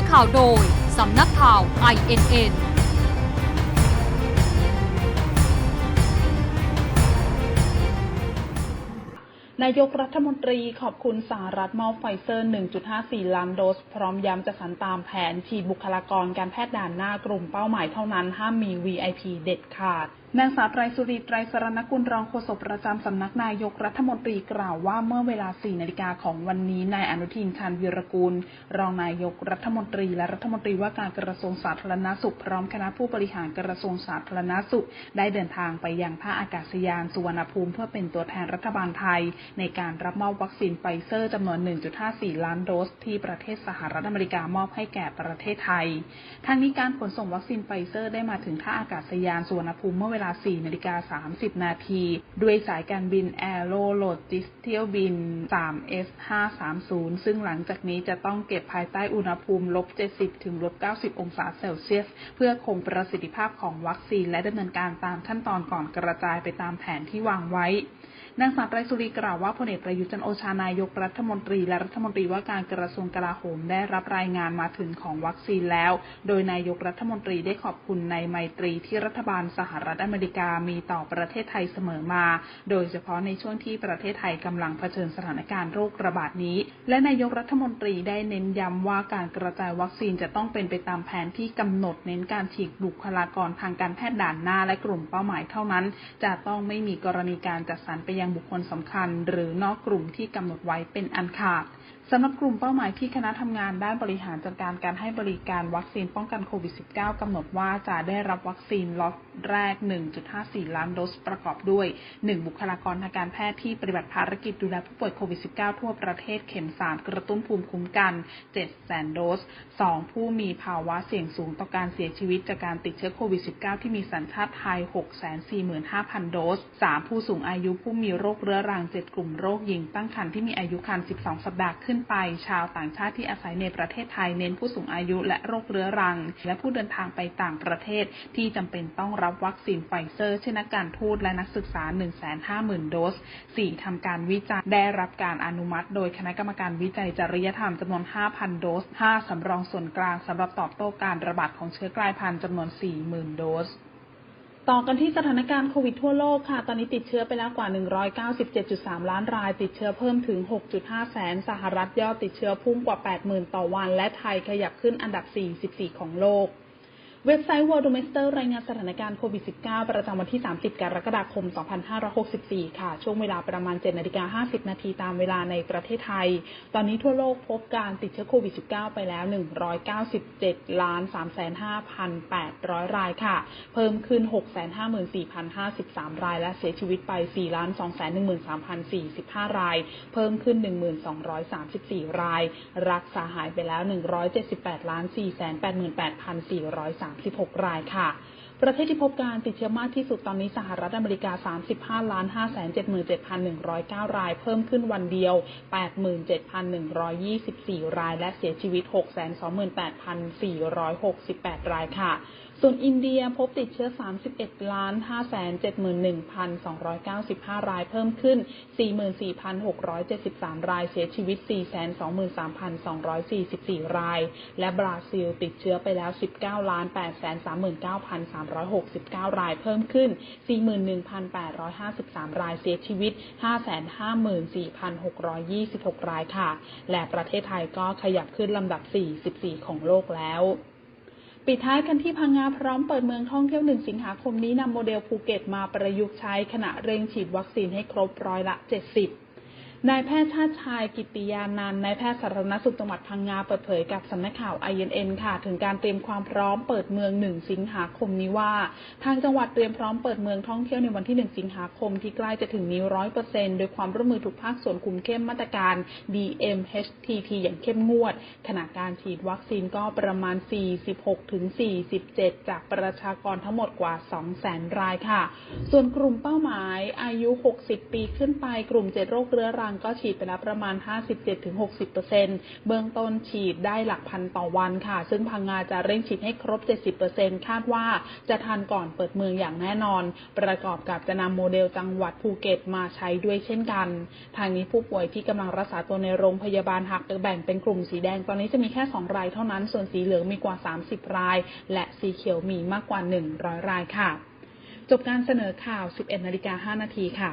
อข่าวโดย สำนักข่าว INN นายกรัฐมนตรีขอบคุณสหรัฐมอบไฟเซอร์ 1.54 ล้านโดส พร้อมย้ำจะสรรตามแผนฉีดบุคลากรการแพทย์ด่านหน้ากลุ่มเป้าหมายเท่านั้นห้ามมี VIP เด็ดขาด นางสาวไตรสุรีไตรสรณกุลรองโฆษกประจำสำนักนายกรัฐมนตรีกล่าวว่าเมื่อเวลา 4 นาฬิกาของวันนี้นายอนุทินชาญวีรกูล รองนายกรัฐมนตรีและรัฐมนตรีว่าการกระทรวงสาธารณสุขพร้อมคณะผู้บริหารกระทรวงสาธารณสุข ได้เดินทางไปยังท่าอากาศยานสุวรรณภูมิเพื่อเป็นตัวแทนรัฐบาลไทย ในการรับมอบวัคซีนไฟเซอร์จำนวน 1.54 ล้านโดส ที่ประเทศสหรัฐอเมริกามอบให้แก่ประเทศไทยทางนี้การขนส่งวัคซีนไฟเซอร์ได้มาถึงท่าอากาศยานสุวรรณภูมิเมื่อเวลา 4 นาฬิกา 30 นาที ด้วยสายการบิน Aero Logistics เที่ยวบิน 3S 530 ซึ่งหลังจากนี้จะต้องเก็บภายใต้อุณหภูมิลบ 70 ถึงลบ 90 องศาเซลเซียส เพื่อคงประสิทธิภาพของวัคซีน และดำเนินการตามขั้นตอนก่อนกระจายไปตามแผนที่วางไว้นางสาวไตรสุรีกล่าวว่าพลเอกประยุจันโอชานายกรัฐมนตรี และรัฐมนตรีว่าการกระทรวงกลาโหมได้รับรายงานมาถึงของวัคซีนแล้ว โดยนายกรัฐมนตรีได้ขอบคุณในไมตรีที่รัฐบาลสหรัฐอเมอเมริกามีต่อประเทศไทยเสมอมา โดยเฉพาะในช่วงที่ประเทศไทยกำลังเผชิญสถานการณ์โรคระบาดนี้ และนายกรัฐมนตรีได้เน้นย้ำว่าการกระจายวัคซีนจะต้องเป็นไปตามแผนที่กำหนด เน้นการฉีดบุคลากรทางการแพทย์ด่านหน้าและกลุ่มเป้าหมายเท่านั้น จะต้องไม่มีกรณีการจัดสรรไปยังบุคคลสำคัญ หรือนอกกลุ่มที่กำหนดไว้เป็นอันขาด สำหรับกลุ่มเป้าหมายที่คณะทำงานด้านบริหารจัดการการให้บริการวัคซีนป้องกันโควิด -19 กำหนดว่าจะได้รับวัคซีนล็อตแรก 1.54 ล้านโดสประกอบด้วย 1 บุคลากรทางการแพทย์ที่ปฏิบัติภารกิจดูแลผู้ป่วยโควิด -19 ทั่วประเทศเข็ม 3 กระตุ้นภูมิคุ้มกัน7แสนโดส 2 ผู้มีภาวะเสี่ยงสูงต่อการเสียชีวิตจากการติดเชื้อโควิด -19 ที่มีสัญชาติไทย 645,000 โดส 3 ผู้สูงอายุผู้มีโรคเรื้อรัง 7 กลุ่มโรคหญิงตั้งครรภ์ที่มีอายุครรภ์12 สัปดาห์ขึ้นไป ชาวต่างชาติที่อาศัยในประเทศไทยเน้นผู้สูงอายุและโรคเรื้อรัง และผู้เดินทางไปต่างประเทศที่จำเป็นต้องรับวัคซีนไฟเซอร์ เช่นนักการทูตและนักศึกษา 150,000 โดส 4. ทำการวิจัยได้รับการอนุมัติ โดยคณะกรรมการวิจัยจริยธรรมจำนวน 5,000 โดส 5 สำรองส่วนกลางสำหรับตอบโต้การระบาดของเชื้อกลายพันธุ์จำนวน 40,000 โดส ต่อกันที่สถานการณ์โควิดทั่วโลกค่ะ ตอนนี้ติดเชื้อไปแล้วกว่า 197.3 ล้านราย ติดเชื้อเพิ่มถึง 6.5 แสน สหรัฐยอดติดเชื้อพุ่งกว่า 80,000 ต่อวัน และไทยขยับขึ้นอันดับ 44 ของโลก เว็บไซต์ w o r l d o m e s t e r รายงานสถานการณ์โควิด -19 ประจำวันที่ 30 กรกฎาคม 2564 ค่ะ ช่วงเวลาประมาณ 7 นาฬิกา 50 นาทีตามเวลาในประเทศไทย ตอนนี้ทั่วโลกพบการติดเชื้อโควิด -19 ไปแล้ว 197ล้าน3,5,800 รายค่ะ เพิ่มขึ้น 654,053 ราย และเสียชีวิตไป 4 ล้าน213,045 ราย เพิ่มขึ้น 1,234 ราย รักษาหายไปแล้ว 178ล้าน488,430 36 รายค่ะ ประเทศที่พบการติดเชื้อมากที่สุดตอนนี้สหรัฐอเมริกา 35ล้าน577,109 ราย เพิ่มขึ้นวันเดียว 87,124 ราย และเสียชีวิต 628,468 รายค่ะ ส่วนอินเดียพบติดเชื้อ 31ล้าน571,295 รายเพิ่มขึ้น 44,673 รายเสียชีวิต 423,244 ราย และบราซิลติดเชื้อไปแล้ว 19ล้าน839,369 รายเพิ่มขึ้น 41,853 รายเสียชีวิต 554,626 รายค่ะ และประเทศไทยก็ขยับขึ้นลำดับ 44 ของโลกแล้ว ปิดท้ายกันที่พังงาพร้อมเปิดเมืองท่องเที่ยวหนึ่งสิงหาคมนี้นำโมเดลภูเก็ตมาประยุกต์ใช้ขณะเร่งฉีดวัคซีนให้ครบร้อยละ 70 นายแพทย์ชาติชายกิติยานันท์นายแพทย์สาธารณสุขจังหวัดพังงาเปิดเผยกับสำนักข่าว INN ค่ะ ถึงการเตรียมความพร้อมเปิดเมืองหนึ่งสิงหาคมนี้ว่า ทางจังหวัดเตรียมพร้อมเปิดเมืองท่องเที่ยวในวันที่หนึ่งสิงหาคมที่ใกล้จะถึงนี้ร้อยเปอร์เซ็นต์โดยความร่วมมือทุกภาคส่วนคุมเข้มมาตรการ DMHTT อย่างเข้มงวด ขณะการฉีดวัคซีนก็ประมาณ 46ถึง47 จากประชากรทั้งหมดกว่า 200,000 รายค่ะ ส่วนกลุ่มเป้าหมายอายุ 60 ปีขึ้นไปกลุ่ม 7 โรคเรื้อรังงก็ฉีดไปแล้วประมาณ 57-60%เบื้องต้นฉีดได้หลักพันต่อวันค่ะ ซึ่งพังงาจะเร่งฉีดให้ครบ 70%คาดว่าจะทันก่อนเปิดเมืองอย่างแน่นอน ประกอบกับจะนำโมเดลจังหวัดภูเก็ตมาใช้ด้วยเช่นกัน ทางนี้ผู้ป่วยที่กำลังรักษาตัวในโรงพยาบาลหากแบ่งเป็นกลุ่มสีแดงตอนนี้จะมีแค่ 2 รายเท่านั้น ส่วนสีเหลืองมีกว่า 30 ราย และสีเขียวมีมากกว่า 100 รายค่ะ จบการเสนอข่าว 11 นาฬิกา 5 นาทีค่ะ